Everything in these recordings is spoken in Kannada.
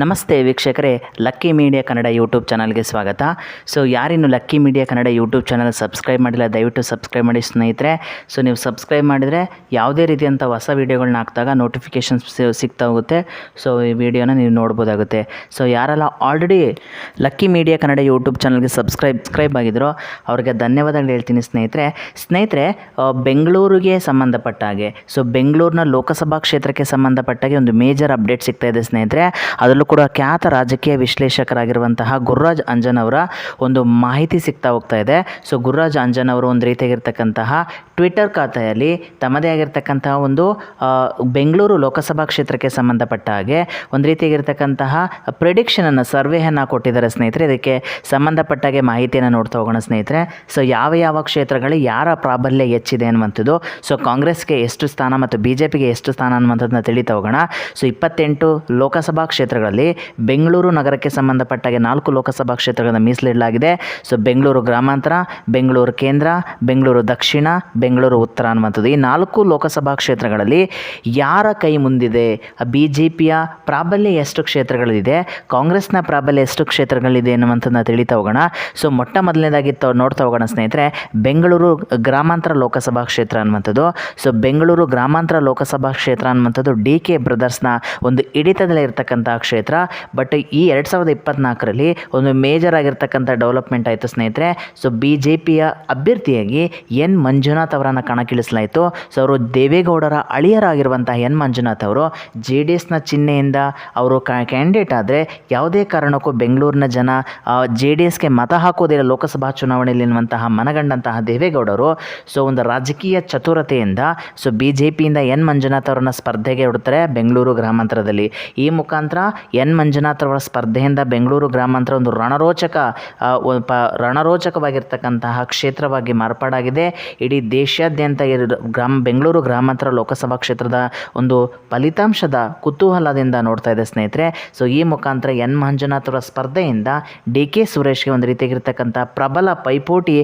ನಮಸ್ತೆ ವೀಕ್ಷಕರೇ, ಲಕ್ಕಿ ಮೀಡಿಯಾ ಕನ್ನಡ ಯೂಟ್ಯೂಬ್ ಚಾನಲ್ಗೆ ಸ್ವಾಗತ. So, ಯಾರಿನ್ನು lucky media Kannada YouTube channel subscribe ಮಾಡಿಲ್ಲ, ದಯವಿಟ್ಟು ಸಬ್ಸ್ಕ್ರೈಬ್ ಮಾಡಿ ಸ್ನೇಹಿತರೆ. ಸೊ, ನೀವು ಸಬ್ಸ್ಕ್ರೈಬ್ ಮಾಡಿದರೆ ಯಾವುದೇ ರೀತಿಯಂಥ ಹೊಸ ವೀಡಿಯೋಗಳನ್ನ ಹಾಕಿದಾಗ ನೋಟಿಫಿಕೇಷನ್ಸ್ ಸಿಗ್ತಾ ಹೋಗುತ್ತೆ. ಸೊ, ಈ ವಿಡಿಯೋನ ನೀವು ನೋಡ್ಬೋದಾಗುತ್ತೆ. ಸೊ, ಯಾರೆಲ್ಲ already lucky media Kannada YouTube ಚಾನಲ್ಗೆ ಸಬ್ಸ್ಕ್ರೈಬ್ ಸಬ್ಸ್ಕ್ರೈಬ್ ಆಗಿದ್ರೋ, ಅವ್ರಿಗೆ ಧನ್ಯವಾದಗಳು ಹೇಳ್ತೀನಿ ಸ್ನೇಹಿತರೆ. ಸ್ನೇಹಿತರೆ ಬೆಂಗಳೂರಿಗೆ ಸಂಬಂಧಪಟ್ಟ ಹಾಗೆ, ಸೊ, ಬೆಂಗಳೂರಿನ ಲೋಕಸಭಾ ಕ್ಷೇತ್ರಕ್ಕೆ ಸಂಬಂಧಪಟ್ಟಾಗೆ ಒಂದು ಮೇಜರ್ ಅಪ್ಡೇಟ್ ಸಿಗ್ತಾ ಇದೆ ಸ್ನೇಹಿತರೆ. ಅದರಲ್ಲೂ ಕೂಡ ಖ್ಯಾತ ರಾಜಕೀಯ ವಿಶ್ಲೇಷಕರಾಗಿರುವಂತಹ ಗುರುರಾಜ್ ಅಂಜನ್ ಅವರ ಒಂದು ಮಾಹಿತಿ ಸಿಗ್ತಾ ಹೋಗ್ತಾ ಇದೆ. ಸೊ ಗುರುರಾಜ್ ಅಂಜನ್ ಅವರು ಒಂದು ರೀತಿಯಾಗಿರ್ತಕ್ಕಂತಹ ಟ್ವಿಟರ್ ಖಾತೆಯಲ್ಲಿ ತಮ್ಮದೇ ಆಗಿರ್ತಕ್ಕಂತಹ ಒಂದು ಬೆಂಗಳೂರು ಲೋಕಸಭಾ ಕ್ಷೇತ್ರಕ್ಕೆ ಸಂಬಂಧಪಟ್ಟ ಹಾಗೆ ಒಂದು ರೀತಿಯಾಗಿರ್ತಕ್ಕಂತಹ ಪ್ರಿಡಿಕ್ಷನನ್ನು ಸರ್ವೆಯನ್ನು ಕೊಟ್ಟಿದ್ದಾರೆ ಸ್ನೇಹಿತರೆ. ಇದಕ್ಕೆ ಸಂಬಂಧಪಟ್ಟಾಗೆ ಮಾಹಿತಿಯನ್ನು ನೋಡ್ತಾ ಹೋಗೋಣ ಸ್ನೇಹಿತರೆ. ಸೊ ಯಾವ ಯಾವ ಕ್ಷೇತ್ರಗಳು ಯಾರ ಪ್ರಾಬಲ್ಯ ಹೆಚ್ಚಿದೆ ಅನ್ನುವಂಥದ್ದು. ಸೊ ಕಾಂಗ್ರೆಸ್ಗೆ ಎಷ್ಟು ಸ್ಥಾನ ಮತ್ತು ಬಿ ಜೆ ಪಿಗೆ ಎಷ್ಟು ಸ್ಥಾನ ಅನ್ನುವಂಥದ್ದನ್ನ ತಿಳಿತಾ ಹೋಗೋಣ. ಸೊ ಇಪ್ಪತ್ತೆಂಟು ಲೋಕಸಭಾ ಕ್ಷೇತ್ರಗಳಲ್ಲಿ ಬೆಂಗಳೂರು ನಗರಕ್ಕೆ ಸಂಬಂಧಪಟ್ಟಾಗೆ ನಾಲ್ಕು ಲೋಕಸಭಾ ಕ್ಷೇತ್ರಗಳನ್ನು ಮೀಸಲಿಡಲಾಗಿದೆ. ಸೊ ಬೆಂಗಳೂರು ಗ್ರಾಮಾಂತರ, ಬೆಂಗಳೂರು ಕೇಂದ್ರ, ಬೆಂಗಳೂರು ದಕ್ಷಿಣ ಬೆಂಗಳೂರು ಉತ್ತರ ಅನ್ನುವಂಥದ್ದು. ಈ ನಾಲ್ಕು ಲೋಕಸಭಾ ಕ್ಷೇತ್ರಗಳಲ್ಲಿ ಯಾರ ಕೈ ಮುಂದಿದೆ? ಬಿ ಜೆ ಪಿಯ ಪ್ರಾಬಲ್ಯ ಎಷ್ಟು ಕ್ಷೇತ್ರಗಳಿದೆ ಕಾಂಗ್ರೆಸ್ನ ಪ್ರಾಬಲ್ಯ ಎಷ್ಟು ಕ್ಷೇತ್ರಗಳಿದೆ ಅನ್ನುವಂಥದ್ದನ್ನ ತಿಳಿತಾ ಹೋಗೋಣ. ಸೊ, ಮೊಟ್ಟ ಮೊದಲನೇದಾಗಿ ತ, ನೋಡ್ತಾ ಹೋಗೋಣ ಸ್ನೇಹಿತರೆ, ಬೆಂಗಳೂರು ಗ್ರಾಮಾಂತರ ಲೋಕಸಭಾ ಕ್ಷೇತ್ರ ಅನ್ನುವಂಥದ್ದು. ಸೊ, ಬೆಂಗಳೂರು ಗ್ರಾಮಾಂತರ ಲೋಕಸಭಾ ಕ್ಷೇತ್ರ ಅನ್ನುವಂಥದ್ದು ಡಿ ಕೆ ಬ್ರದರ್ಸ್ನ ಒಂದು ಹಿಡಿತದಲ್ಲಿ ಇರತಕ್ಕಂಥ ಕ್ಷೇತ್ರ. ಬಟ್ ಈ ಎರಡು ಸಾವಿರದ ಇಪ್ಪತ್ತ್ನಾಲ್ಕರಲ್ಲಿ ಒಂದು ಮೇಜರ್ ಆಗಿರ್ತಕ್ಕಂಥ ಡೆವಲಪ್ಮೆಂಟ್ ಆಯಿತು ಸ್ನೇಹಿತರೆ. ಸೊ ಬಿ ಜೆ ಪಿಯ ಅಭ್ಯರ್ಥಿಯಾಗಿ ಎನ್ ಮಂಜುನಾಥ್ ಅವರನ್ನು ಕಣಕ್ಕಿಳಿಸಲಾಯಿತು. ಸೊ ಅವರು ದೇವೇಗೌಡರ ಅಳಿಯರಾಗಿರುವಂತಹ ಎನ್ ಮಂಜುನಾಥ್ ಅವರು ಜೆ ಡಿ ಎಸ್ನ ಚಿಹ್ನೆಯಿಂದ ಅವರು ಕ್ಯಾಂಡಿಡೇಟ್ ಆದರೆ ಯಾವುದೇ ಕಾರಣಕ್ಕೂ ಬೆಂಗಳೂರಿನ ಜನ ಜೆ ಡಿ ಎಸ್ಗೆ ಮತ ಹಾಕೋದಿಲ್ಲ ಲೋಕಸಭಾ ಚುನಾವಣೆಯಲ್ಲಿ ಎನ್ನುವಂತಹ ಮನಗಂಡಂತಹ ದೇವೇಗೌಡರು. ಸೊ ಒಂದು ರಾಜಕೀಯ ಚತುರತೆಯಿಂದ ಸೊ ಬಿ ಜೆ ಪಿಯಿಂದ ಎನ್ ಮಂಜುನಾಥ್ ಅವರನ್ನು ಸ್ಪರ್ಧೆಗೆ ಇಡುತ್ತಾರೆ ಬೆಂಗಳೂರು ಗ್ರಾಮಾಂತರದಲ್ಲಿ. ಈ ಮುಖಾಂತರ ಎನ್ ಮಂಜುನಾಥ್ ಅವರ ಸ್ಪರ್ಧೆಯಿಂದ ಬೆಂಗಳೂರು ಗ್ರಾಮಾಂತರ ಒಂದು ರಣರೋಚಕ ರಣರೋಚಕವಾಗಿರ್ತಕ್ಕಂತಹ ಕ್ಷೇತ್ರವಾಗಿ ಮಾರ್ಪಾಡಾಗಿದೆ. ಇಡೀ ದೇಶಾದ್ಯಂತ ಇರೋ ಗ್ರಾಮ, ಬೆಂಗಳೂರು ಗ್ರಾಮಾಂತರ ಲೋಕಸಭಾ ಕ್ಷೇತ್ರದ ಒಂದು ಫಲಿತಾಂಶದ ಕುತೂಹಲದಿಂದ ನೋಡ್ತಾ ಇದೆ ಸ್ನೇಹಿತರೆ. ಸೊ ಈ ಮುಖಾಂತರ ಎನ್ ಮಂಜುನಾಥ್ ಅವರ ಸ್ಪರ್ಧೆಯಿಂದ ಡಿ ಕೆ ಸುರೇಶ್ಗೆ ಒಂದು ರೀತಿಯಾಗಿರ್ತಕ್ಕಂಥ ಪ್ರಬಲ ಪೈಪೋಟಿ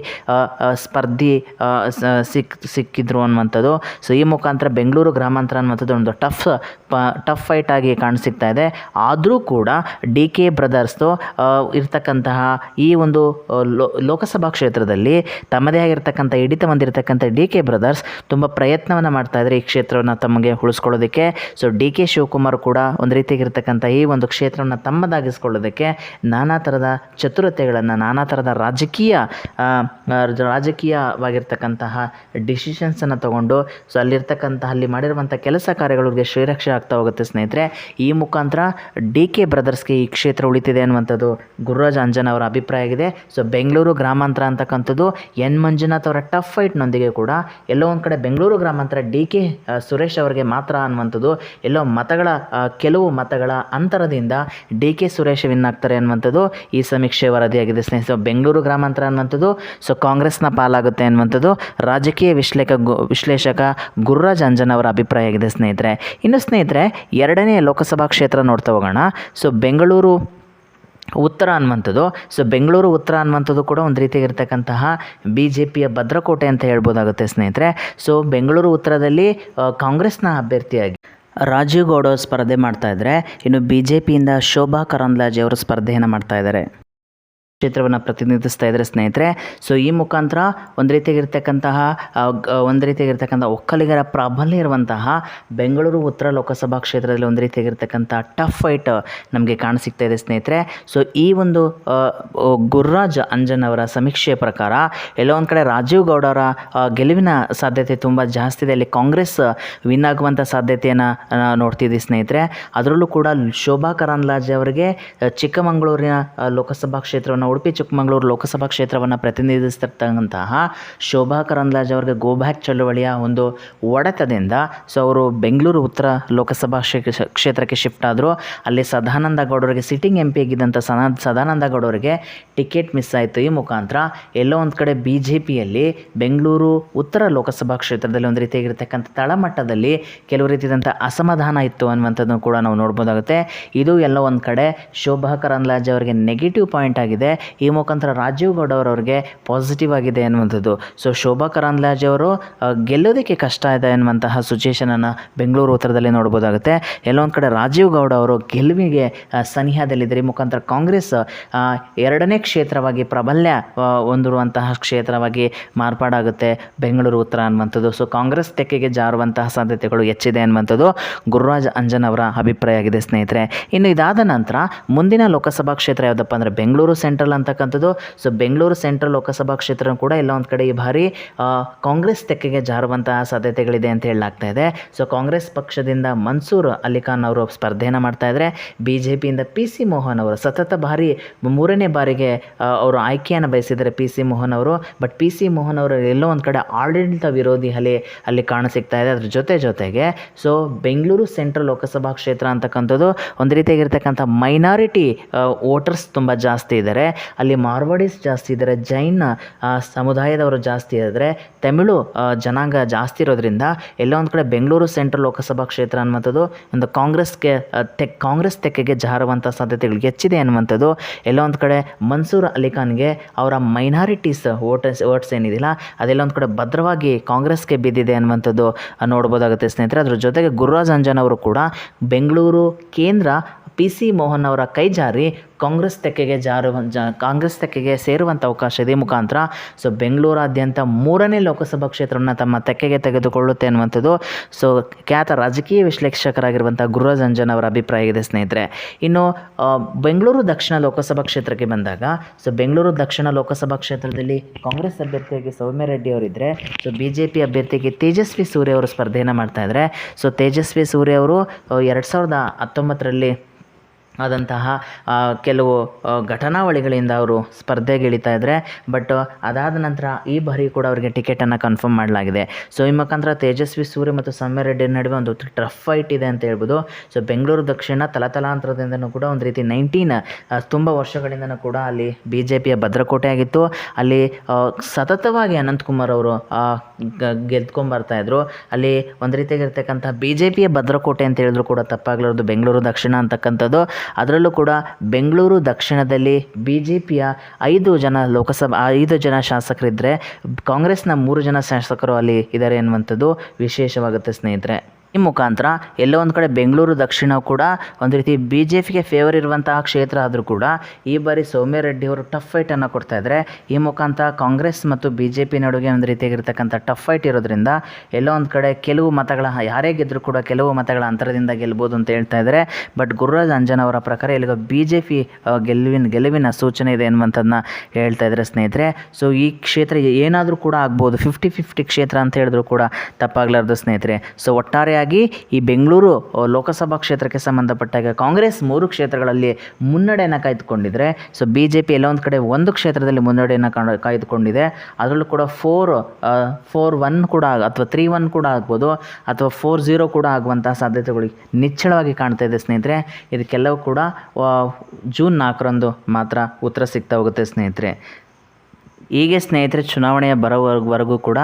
ಸ್ಪರ್ಧಿ ಸಿಕ್, ಸಿಕ್ಕಿದ್ರು ಅನ್ನುವಂಥದ್ದು. ಸೊ ಈ ಮುಖಾಂತರ ಬೆಂಗಳೂರು ಗ್ರಾಮಾಂತರ ಅನ್ನುವಂಥದ್ದು ಒಂದು ಟಫ್ ಟಫ್ ಫೈಟ್ ಆಗಿ ಕಾಣಿಸ್ತಾ ಇದೆ. ಆದರೂ ಕೂಡ ಡಿ ಕೆ ಬ್ರದರ್ಸ್ದು ಇರ್ತಕ್ಕಂತಹ ಈ ಒಂದು ಲೋಕಸಭಾ ಕ್ಷೇತ್ರದಲ್ಲಿ ತಮ್ಮದೇ ಆಗಿರ್ತಕ್ಕಂಥ ಹಿಡಿತ ಹೊಂದಿರತಕ್ಕಂಥ ಡಿ ಕೆ ಬ್ರದರ್ಸ್ ತುಂಬ ಪ್ರಯತ್ನವನ್ನು ಮಾಡ್ತಾ ಇದ್ದಾರೆ ಈ ಕ್ಷೇತ್ರವನ್ನು ತಮಗೆ ಉಳಿಸ್ಕೊಳ್ಳೋದಕ್ಕೆ. ಸೊ ಡಿ ಕೆ ಶಿವಕುಮಾರ್ ಕೂಡ ಒಂದು ರೀತಿಯಾಗಿರ್ತಕ್ಕಂಥ ಈ ಒಂದು ಕ್ಷೇತ್ರವನ್ನು ತಮ್ಮದಾಗಿಸ್ಕೊಳ್ಳೋದಕ್ಕೆ ನಾನಾ ಥರದ ಚತುರತೆಗಳನ್ನು, ನಾನಾ ಥರದ ರಾಜಕೀಯ ರಾಜಕೀಯವಾಗಿರ್ತಕ್ಕಂತಹ ಡಿಸಿಷನ್ಸನ್ನು ತಗೊಂಡು ಸೊ ಅಲ್ಲಿರ್ತಕ್ಕಂಥ ಅಲ್ಲಿ ಮಾಡಿರುವಂಥ ಕೆಲಸ ಕಾರ್ಯಗಳಿಗೆ ಶ್ರೀರಕ್ಷೆ ಆಗ್ತಾ ಹೋಗುತ್ತೆ ಸ್ನೇಹಿತರೆ. ಈ ಮುಖಾಂತರ ಡಿ ಕೆ ಬ್ರದರ್ಸ್ಗೆ ಈ ಕ್ಷೇತ್ರ ಉಳಿತಿದೆ ಅನ್ನುವಂಥದ್ದು ಗುರುರಾಜ್ ಅಂಜನ್ ಅವರ ಅಭಿಪ್ರಾಯ ಆಗಿದೆ. ಸೊ ಬೆಂಗಳೂರು ಗ್ರಾಮಾಂತರ ಅಂತಕ್ಕಂಥದ್ದು ಎನ್ ಮಂಜುನಾಥ್ ಅವರ ಟಫ್ ಫೈಟ್ನೊಂದಿಗೆ ಕೂಡ ಎಲ್ಲೋ ಒಂದು ಕಡೆ ಬೆಂಗಳೂರು ಗ್ರಾಮಾಂತರ ಡಿ ಕೆ ಸುರೇಶ್ ಅವರಿಗೆ ಮಾತ್ರ ಅನ್ನುವಂಥದ್ದು. ಎಲ್ಲೋ ಮತಗಳ ಕೆಲವು ಮತಗಳ ಅಂತರದಿಂದ ಡಿ ಕೆ ಸುರೇಶ್ ವಿನ್ ಆಗ್ತಾರೆ ಅನ್ನುವಂಥದ್ದು ಈ ಸಮೀಕ್ಷೆ ವರದಿಯಾಗಿದೆ. ಸ್ನೇಹಿತ ಬೆಂಗಳೂರು ಗ್ರಾಮಾಂತರ ಅನ್ನುವಂಥದ್ದು, ಸೊ ಕಾಂಗ್ರೆಸ್ನ ಪಾಲಾಗುತ್ತೆ ಅನ್ನುವಂಥದ್ದು ರಾಜಕೀಯ ವಿಶ್ಲೇಷಕ ಗು, ವಿಶ್ಲೇಷಕ ಗುರುರಾಜ್ ಅಂಜನ್ ಅವರ ಅಭಿಪ್ರಾಯ ಆಗಿದೆ ಸ್ನೇಹಿತರೆ. ಇನ್ನು ಸ್ನೇಹಿತರೆ, ಎರಡನೇ ಲೋಕಸಭಾ ಕ್ಷೇತ್ರ ನೋಡ್ತಾ ಹೋಗೋಣ. ಸೊ ಬೆಂಗಳೂರು ಉತ್ತರ ಅನ್ನುವಂಥದ್ದು. ಸೊ ಬೆಂಗಳೂರು ಉತ್ತರ ಅನ್ನುವಂಥದ್ದು ಕೂಡ ಒಂದು ರೀತಿಯಾಗಿರ್ತಕ್ಕಂತಹ ಬಿ ಜೆ ಪಿಯ ಭದ್ರಕೋಟೆ ಅಂತ ಹೇಳ್ಬೋದಾಗುತ್ತೆ ಸ್ನೇಹಿತರೆ. ಸೊ ಬೆಂಗಳೂರು ಉತ್ತರದಲ್ಲಿ ಕಾಂಗ್ರೆಸ್ನ ಅಭ್ಯರ್ಥಿಯಾಗಿ ರಾಜೀವ್ ಗೌಡ ಸ್ಪರ್ಧೆ ಮಾಡ್ತಾ ಇದ್ದಾರೆ. ಇನ್ನು ಬಿ ಜೆ ಪಿಯಿಂದ ಶೋಭಾ ಕರಂದ್ಲಾಜೆ ಅವರು ಸ್ಪರ್ಧೆಯನ್ನು ಮಾಡ್ತಾ ಇದ್ದಾರೆ. ಕ್ಷೇತ್ರವನ್ನು ಪ್ರತಿನಿಧಿಸ್ತಾ ಇದ್ದಾರೆ ಸ್ನೇಹಿತರೆ ಸೊ ಈ ಮುಖಾಂತರ ಒಂದು ರೀತಿಯಾಗಿರ್ತಕ್ಕಂತಹ ಒಂದು ರೀತಿಯಾಗಿರ್ತಕ್ಕಂಥ ಒಕ್ಕಲಿಗರ ಪ್ರಾಬಲ್ಯ ಇರುವಂತಹ ಬೆಂಗಳೂರು ಉತ್ತರ ಲೋಕಸಭಾ ಕ್ಷೇತ್ರದಲ್ಲಿ ಒಂದು ರೀತಿಯಾಗಿರ್ತಕ್ಕಂಥ ಟಫ್ ಫೈಟ್ ನಮಗೆ ಕಾಣಸಿಗ್ತಾ ಇದೆ ಸ್ನೇಹಿತರೆ. ಸೊ ಈ ಒಂದು ಗುರುರಾಜ್ ಅಂಜನ್ ಅವರ ಸಮೀಕ್ಷೆಯ ಪ್ರಕಾರ ಎಲ್ಲೋ ಒಂದು ಕಡೆ ರಾಜೀವ್ ಗೌಡರ ಗೆಲುವಿನ ಸಾಧ್ಯತೆ ತುಂಬ ಜಾಸ್ತಿ ಇದೆ. ಅಲ್ಲಿ ಕಾಂಗ್ರೆಸ್ ವಿನ್ ಆಗುವಂಥ ಸಾಧ್ಯತೆಯನ್ನು ನೋಡ್ತಿದ್ದೀವಿ ಸ್ನೇಹಿತರೆ. ಅದರಲ್ಲೂ ಕೂಡ ಶೋಭಾ ಕರಂದ್ಲಾಜೆ ಅವರಿಗೆ ಚಿಕ್ಕಮಗಳೂರಿನ ಲೋಕಸಭಾ ಕ್ಷೇತ್ರವನ್ನು ಉಡುಪಿ, ಚಿಕ್ಕಮಗಳೂರು ಲೋಕಸಭಾ ಕ್ಷೇತ್ರವನ್ನು ಪ್ರತಿನಿಧಿಸ್ತಿರ್ತಕ್ಕಂತಹ ಶೋಭಾ ಕರಂದ್ಲಾಜ್ ಅವರಿಗೆ ಗೋಬ್ಯಾಕ್ ಚಳುವಳಿಯ ಒಂದು ಒಡೆತದಿಂದ ಸೊ ಅವರು ಬೆಂಗಳೂರು ಉತ್ತರ ಲೋಕಸಭಾ ಕ್ಷೇ- ಕ್ಷೇತ್ರಕ್ಕೆ ಶಿಫ್ಟ್ ಆದರು. ಅಲ್ಲಿ ಸದಾನಂದ ಗೌಡರಿಗೆ ಸಿಟ್ಟಿಂಗ್ ಎಂ ಪಿ ಆಗಿದ್ದಂಥ ಸದಾನಂದ ಗೌಡರಿಗೆ ಟಿಕೆಟ್ ಮಿಸ್ ಆಯಿತು. ಈ ಮುಖಾಂತರ ಎಲ್ಲೋ ಒಂದು ಕಡೆ ಬಿ ಜೆ ಪಿಯಲ್ಲಿ ಬೆಂಗಳೂರು ಉತ್ತರ ಲೋಕಸಭಾ ಕ್ಷೇತ್ರದಲ್ಲಿ ಒಂದು ರೀತಿಯಾಗಿರ್ತಕ್ಕಂಥ ತಳಮಟ್ಟದಲ್ಲಿ ಕೆಲವು ರೀತಿಯಾದಂಥ ಅಸಮಾಧಾನ ಇತ್ತು ಅನ್ನುವಂಥದ್ದನ್ನು ಕೂಡ ನಾವು ನೋಡ್ಬೋದಾಗುತ್ತೆ. ಇದು ಎಲ್ಲ ಒಂದು ಕಡೆ ಶೋಭಾ ಕರಂದ್ಲಾಜೆ ಅವರಿಗೆ ನೆಗೆಟಿವ್ ಪಾಯಿಂಟ್ ಆಗಿದೆ. ಈ ಮುಖಾಂತರ ರಾಜೀವ್ ಗೌಡ ಅವರವ್ರಿಗೆ ಪಾಸಿಟಿವ್ ಆಗಿದೆ ಅನ್ನುವಂಥದ್ದು ಸೊ ಶೋಭಾ ಕರಂದ್ಲಾಜೆ ಅವರು ಗೆಲ್ಲೋದಕ್ಕೆ ಕಷ್ಟ ಇದೆ ಎನ್ನುವಂತಹ ಸಿಚುವೇಷನನ್ನು ಬೆಂಗಳೂರು ಉತ್ತರದಲ್ಲಿ ನೋಡ್ಬೋದಾಗುತ್ತೆ. ಎಲ್ಲೊಂದು ಕಡೆ ರಾಜೀವ್ ಗೌಡ ಅವರು ಗೆಲುವಿಗೆ ಸನಿಹದಲ್ಲಿದ್ದರೆ. ಈ ಮುಖಾಂತರ ಕಾಂಗ್ರೆಸ್ ಎರಡನೇ ಕ್ಷೇತ್ರವಾಗಿ ಪ್ರಾಬಲ್ಯ ಹೊಂದಿರುವಂತಹ ಕ್ಷೇತ್ರವಾಗಿ ಮಾರ್ಪಾಡಾಗುತ್ತೆ ಬೆಂಗಳೂರು ಉತ್ತರ ಅನ್ನುವಂಥದ್ದು. ಸೊ ಕಾಂಗ್ರೆಸ್ ತೆಕ್ಕೆಗೆ ಜಾರುವಂತಹ ಸಾಧ್ಯತೆಗಳು ಹೆಚ್ಚಿದೆ ಅನ್ನುವಂಥದ್ದು ಗುರುರಾಜ್ ಅಂಜನ್ ಅವರ ಅಭಿಪ್ರಾಯ ಆಗಿದೆ ಸ್ನೇಹಿತರೆ. ಇನ್ನು ಇದಾದ ನಂತರ ಮುಂದಿನ ಲೋಕಸಭಾ ಕ್ಷೇತ್ರ ಯಾವುದಪ್ಪ ಅಂದರೆ ಬೆಂಗಳೂರು ಸೆಂಟ್ರಲ್ ಅಂತಕ್ಕಂಥದ್ದು. ಸೊ ಬೆಂಗಳೂರು ಸೆಂಟ್ರಲ್ ಲೋಕಸಭಾ ಕ್ಷೇತ್ರ ಕೂಡ ಎಲ್ಲ ಒಂದು ಕಡೆ ಈ ಬಾರಿ ಕಾಂಗ್ರೆಸ್ ತೆಕ್ಕೆಗೆ ಜಾರುವಂತಹ ಸಾಧ್ಯತೆಗಳಿದೆ ಅಂತ ಹೇಳಲಾಗ್ತಾ ಇದೆ. ಸೊ ಕಾಂಗ್ರೆಸ್ ಪಕ್ಷದಿಂದ ಮನ್ಸೂರ್ ಅಲಿಖಾನ್ ಅವರು ಸ್ಪರ್ಧೆಯನ್ನು ಮಾಡ್ತಾ ಇದ್ದಾರೆ ಬಿ ಜೆ ಪಿಯಿಂದ ಪಿ ಸಿ ಮೋಹನ್ ಅವರು ಸತತ ಬಾರಿ, ಮೂರನೇ ಬಾರಿಗೆ ಅವರು ಆಯ್ಕೆಯನ್ನು ಬಯಸಿದ್ದಾರೆ ಪಿ ಸಿ ಮೋಹನ್ ಅವರು. ಬಟ್ ಪಿ ಸಿ ಮೋಹನ್ ಅವರು ಎಲ್ಲೋ ಒಂದು ಕಡೆ ಆಡಳಿತ ವಿರೋಧಿ ಅಲ್ಲಿ ಅಲ್ಲಿ ಕಾಣಸಿಗ್ತಾ ಇದೆ ಅದ್ರ ಜೊತೆ ಜೊತೆಗೆ. ಸೊ ಬೆಂಗಳೂರು ಸೆಂಟ್ರಲ್ ಲೋಕಸಭಾ ಕ್ಷೇತ್ರ ಅಂತಕ್ಕಂಥದ್ದು ಒಂದು ರೀತಿಯಾಗಿರ್ತಕ್ಕಂಥ ಮೈನಾರಿಟಿ ವೋಟರ್ಸ್ ತುಂಬ ಜಾಸ್ತಿ ಇದ್ದಾರೆ ಅಲ್ಲಿ ಮಾರ್ವಾಡೀಸ್ ಜಾಸ್ತಿ ಇದ್ದರೆ, ಜೈನ್ ಸಮುದಾಯದವರು ಜಾಸ್ತಿ ಇದ್ದರೆ. ತಮಿಳು ಜನಾಂಗ ಜಾಸ್ತಿ ಇರೋದ್ರಿಂದ ಎಲ್ಲೋ ಒಂದು ಕಡೆ ಬೆಂಗಳೂರು ಸೆಂಟ್ರಲ್ ಲೋಕಸಭಾ ಕ್ಷೇತ್ರ ಅನ್ನುವಂಥದ್ದು ಒಂದು ಕಾಂಗ್ರೆಸ್ಗೆ ತೆಕ್, ಕಾಂಗ್ರೆಸ್ ತೆಕ್ಕೆಗೆ ಜಾರುವಂಥ ಸಾಧ್ಯತೆಗಳು ಹೆಚ್ಚಿದೆ ಅನ್ನುವಂಥದ್ದು. ಎಲ್ಲೋ ಒಂದು ಕಡೆ ಮನ್ಸೂರ್ ಅಲಿಖಾನ್ಗೆ ಅವರ ಮೈನಾರಿಟೀಸ್ ವೋಟರ್ಸ್ ವೋಟ್ಸ್ ಏನಿದೆಯಲ್ಲ, ಅದೆಲ್ಲ ಒಂದು ಕಡೆ ಭದ್ರವಾಗಿ ಕಾಂಗ್ರೆಸ್ಗೆ ಬಿದ್ದಿದೆ ಅನ್ನುವಂಥದ್ದು ನೋಡ್ಬೋದಾಗುತ್ತೆ ಸ್ನೇಹಿತರೆ. ಅದ್ರ ಜೊತೆಗೆ ಗುರುರಾಜ್ ಅಂಜನ್ ಅವರು ಕೂಡ ಬೆಂಗಳೂರು ಕೇಂದ್ರ ಪಿ ಸಿ ಮೋಹನ್ ಅವರ ಕೈ ಜಾರಿ ಕಾಂಗ್ರೆಸ್ ತೆಕ್ಕೆಗೆ ಜಾರು ಕಾಂಗ್ರೆಸ್ ತೆಕ್ಕೆಗೆ ಸೇರುವಂಥ ಅವಕಾಶ ಇದೆ ಮುಖಾಂತರ. ಸೊ ಬೆಂಗಳೂರಾದ್ಯಂತ ಮೂರನೇ ಲೋಕಸಭಾ ಕ್ಷೇತ್ರವನ್ನು ತಮ್ಮ ತೆಕ್ಕೆಗೆ ತೆಗೆದುಕೊಳ್ಳುತ್ತೆ ಅನ್ನುವಂಥದ್ದು. ಸೊ ಖ್ಯಾತ ರಾಜಕೀಯ ವಿಶ್ಲೇಷಕರಾಗಿರುವಂಥ ಗುರುರಾಜಂಜನ್ ಅವರ ಅಭಿಪ್ರಾಯ ಇದೆ ಸ್ನೇಹಿತರೆ. ಇನ್ನು ಬೆಂಗಳೂರು ದಕ್ಷಿಣ ಲೋಕಸಭಾ ಕ್ಷೇತ್ರಕ್ಕೆ ಬಂದಾಗ ಸೊ ಬೆಂಗಳೂರು ದಕ್ಷಿಣ ಲೋಕಸಭಾ ಕ್ಷೇತ್ರದಲ್ಲಿ ಕಾಂಗ್ರೆಸ್ ಅಭ್ಯರ್ಥಿಯಾಗಿ ಸೌಮ್ಯ ರೆಡ್ಡಿ ಅವರಿದ್ದರೆ ಸೊ ಬಿ ಜೆ ಪಿ ಅಭ್ಯರ್ಥಿಗೆ ತೇಜಸ್ವಿ ಸೂರ್ಯ ಅವರು ಸ್ಪರ್ಧೆಯನ್ನು ಮಾಡ್ತಾ ಇದ್ದಾರೆ ಸೊ ತೇಜಸ್ವಿ ಸೂರ್ಯ ಅವರು ಎರಡು ಸಾವಿರದ ಹತ್ತೊಂಬತ್ತರಲ್ಲಿ ಆದಂತಹ ಕೆಲವು ಘಟನಾವಳಿಗಳಿಂದ ಅವರು ಸ್ಪರ್ಧೆಗೆ ಇಳಿತಾ ಇದ್ದಾರೆ ಬಟ್ ಅದಾದ ನಂತರ ಈ ಬಾರಿ ಕೂಡ ಅವರಿಗೆ ಟಿಕೆಟನ್ನು ಕನ್ಫರ್ಮ್ ಮಾಡಲಾಗಿದೆ. ಸೊ ಈ ಮುಖಾಂತರ ತೇಜಸ್ವಿ ಸೂರ್ಯ ಮತ್ತು ಸೌಮ್ಯ ರೆಡ್ಡಿ ನಡುವೆ ಒಂದು ಟ್ರಫ್ ಫೈಟ್ ಇದೆ ಅಂತ ಹೇಳ್ಬೋದು. ಸೊ ಬೆಂಗಳೂರು ದಕ್ಷಿಣ ತಲತಲಾಂತರದಿಂದನೂ ಕೂಡ ಒಂದು ರೀತಿ ನೈನ್ಟೀನ್ ತುಂಬ ವರ್ಷಗಳಿಂದನೂ ಕೂಡ ಅಲ್ಲಿ ಬಿ ಜೆ ಪಿಯ ಭದ್ರಕೋಟೆ ಆಗಿತ್ತು. ಅಲ್ಲಿ ಸತತವಾಗಿ ಅನಂತಕುಮಾರ್ ಅವರು ಗೆದ್ಕೊಂಬರ್ತಾ ಇದ್ರು. ಅಲ್ಲಿ ಒಂದು ರೀತಿಯಾಗಿರ್ತಕ್ಕಂಥ ಬಿ ಜೆ ಪಿಯ ಭದ್ರಕೋಟೆ ಅಂತ ಹೇಳಿದ್ರು ಕೂಡ ತಪ್ಪಾಗಲಾರದು ಬೆಂಗಳೂರು ದಕ್ಷಿಣ ಅಂತಕ್ಕಂಥದ್ದು. ಅದರಲ್ಲೂ ಕೂಡ ಬೆಂಗಳೂರು ದಕ್ಷಿಣದಲ್ಲಿ ಬಿ ಜೆ ಪಿಯ ಐದು ಜನ ಲೋಕಸಭಾ, ಐದು ಜನ ಶಾಸಕರಿದ್ದರೆ ಕಾಂಗ್ರೆಸ್ನ ಮೂರು ಜನ ಶಾಸಕರು ಅಲ್ಲಿ ಇದ್ದಾರೆ ಎನ್ನುವಂಥದ್ದು ವಿಶೇಷವಾಗುತ್ತೆ ಸ್ನೇಹಿತರೆ. ಈ ಮುಖಾಂತರ ಎಲ್ಲೋ ಒಂದು ಕಡೆ ಬೆಂಗಳೂರು, ದಕ್ಷಿಣ ಕೂಡ ಒಂದು ರೀತಿ ಬಿ ಜೆ ಪಿಗೆ ಫೇವರ್ ಇರುವಂತಹ ಕ್ಷೇತ್ರ ಆದರೂ ಕೂಡ ಈ ಬಾರಿ ಸೌಮ್ಯ ರೆಡ್ಡಿ ಅವರು ಟಫ್ ಫೈಟನ್ನು ಕೊಡ್ತಾ ಇದ್ದಾರೆ ಈ ಮುಖಾಂತರ ಕಾಂಗ್ರೆಸ್ ಮತ್ತು ಬಿ ಜೆ ಪಿ ನಡುವೆ ಒಂದು ರೀತಿಯಾಗಿರ್ತಕ್ಕಂಥ ಟಫ್ ಫೈಟ್ ಇರೋದ್ರಿಂದ ಎಲ್ಲೋ ಒಂದು ಕಡೆ ಕೆಲವು ಮತಗಳ, ಯಾರೇ ಗೆದ್ದರೂ ಕೂಡ ಕೆಲವು ಮತಗಳ ಅಂತರದಿಂದ ಗೆಲ್ಬೋದು ಅಂತ ಹೇಳ್ತಾ ಇದ್ದಾರೆ ಬಟ್ ಗುರುರಾಜ್ ಅಂಜನ್ ಅವರ ಪ್ರಕಾರ ಇಲ್ಲಿಗ ಬಿ ಜೆ ಪಿ ಗೆಲುವಿನ ಗೆಲುವಿನ ಸೂಚನೆ ಇದೆ ಅನ್ನುವಂಥದ್ದನ್ನ ಹೇಳ್ತಾ ಇದ್ದಾರೆ ಸ್ನೇಹಿತರೆ. ಸೊ ಈ ಕ್ಷೇತ್ರ ಏನಾದರೂ ಕೂಡ ಆಗ್ಬೋದು ಫಿಫ್ಟಿ ಫಿಫ್ಟಿ ಕ್ಷೇತ್ರ ಅಂತ ಹೇಳಿದ್ರು ಕೂಡ ತಪ್ಪಾಗಲಾರ್ದು ಸ್ನೇಹಿತರೆ. ಸೊ ಒಟ್ಟಾರೆಯಾಗಿ ಈ ಬೆಂಗಳೂರು ಲೋಕಸಭಾ ಕ್ಷೇತ್ರಕ್ಕೆ ಸಂಬಂಧಪಟ್ಟಾಗ ಕಾಂಗ್ರೆಸ್ ಮೂರು ಕ್ಷೇತ್ರಗಳಲ್ಲಿ ಮುನ್ನಡೆಯನ್ನು ಕಾಯ್ದುಕೊಂಡಿದ್ರೆ ಸೊ ಬಿ ಜೆ ಪಿ ಎಲ್ಲ ಒಂದು ಕಡೆ ಒಂದು ಕ್ಷೇತ್ರದಲ್ಲಿ ಮುನ್ನಡೆಯನ್ನು ಕಾಯ್ದುಕೊಂಡಿದೆ. ಅದರಲ್ಲೂ ಕೂಡ ಫೋರ್ ಫೋರ್ ಒನ್ ಕೂಡ ಅಥವಾ ತ್ರೀ ಒನ್ ಕೂಡ ಆಗ್ಬೋದು, ಅಥವಾ ಫೋರ್ ಝೀರೋ ಕೂಡ ಆಗುವಂತಹ ಸಾಧ್ಯತೆಗಳು ನಿಚ್ಚಳವಾಗಿ ಕಾಣ್ತಾ ಇದೆ ಸ್ನೇಹಿತರೆ. ಇದಕ್ಕೆಲ್ಲವೂ ಕೂಡ ಜೂನ್ ನಾಲ್ಕರಂದು ಮಾತ್ರ ಉತ್ತರ ಸಿಗ್ತಾ ಹೋಗುತ್ತೆ ಸ್ನೇಹಿತರೆ. ಹೀಗೆ ಸ್ನೇಹಿತರೆ, ಚುನಾವಣೆಯ ಬರೋವರೆಗೂ ಕೂಡ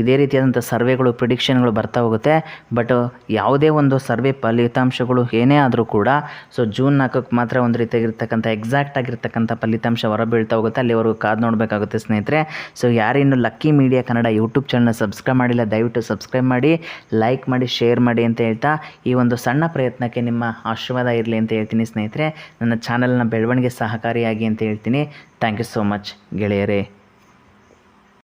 ಇದೇ ರೀತಿಯಾದಂಥ ಸರ್ವೆಗಳು ಪ್ರಿಡಿಕ್ಷನ್ಗಳು ಬರ್ತಾ ಹೋಗುತ್ತೆ. ಬಟ್ ಯಾವುದೇ ಒಂದು ಸರ್ವೆ ಫಲಿತಾಂಶಗಳು ಏನೇ ಆದರೂ ಕೂಡ ಸೊ ಜೂನ್ ನಾಲ್ಕಕ್ಕೆ ಮಾತ್ರ ಒಂದು ರೀತಿಯಾಗಿರ್ತಕ್ಕಂಥ ಎಕ್ಸಾಕ್ಟ್ ಆಗಿರ್ತಕ್ಕಂಥ ಫಲಿತಾಂಶ ಹೊರಬೀಳ್ತಾ ಹೋಗುತ್ತೆ. ಅಲ್ಲಿವರೆಗೂ ಕಾದು ನೋಡಬೇಕಾಗುತ್ತೆ ಸ್ನೇಹಿತರೆ. ಸೊ ಯಾರಿನ್ನೂ ಲಕ್ಕಿ ಮೀಡಿಯಾ ಕನ್ನಡ ಯೂಟ್ಯೂಬ್ ಚಾನಲ್ನ ಸಬ್ಸ್ಕ್ರೈಬ್ ಮಾಡಿಲ್ಲ, ದಯವಿಟ್ಟು ಸಬ್ಸ್ಕ್ರೈಬ್ ಮಾಡಿ ಲೈಕ್ ಮಾಡಿ ಶೇರ್ ಮಾಡಿ ಅಂತ ಹೇಳ್ತಾ ಈ ಒಂದು ಸಣ್ಣ ಪ್ರಯತ್ನಕ್ಕೆ ನಿಮ್ಮ ಆಶೀರ್ವಾದ ಇರಲಿ ಅಂತ ಹೇಳ್ತೀನಿ ಸ್ನೇಹಿತರೆ. ನನ್ನ ಚಾನಲ್ನ ಬೆಳವಣಿಗೆ ಸಹಕಾರಿಯಾಗಿ ಅಂತ ಹೇಳ್ತೀನಿ. ಥ್ಯಾಂಕ್ ಯು ಸೋ ಮಚ್ ಗೆಳೆಯರೇ.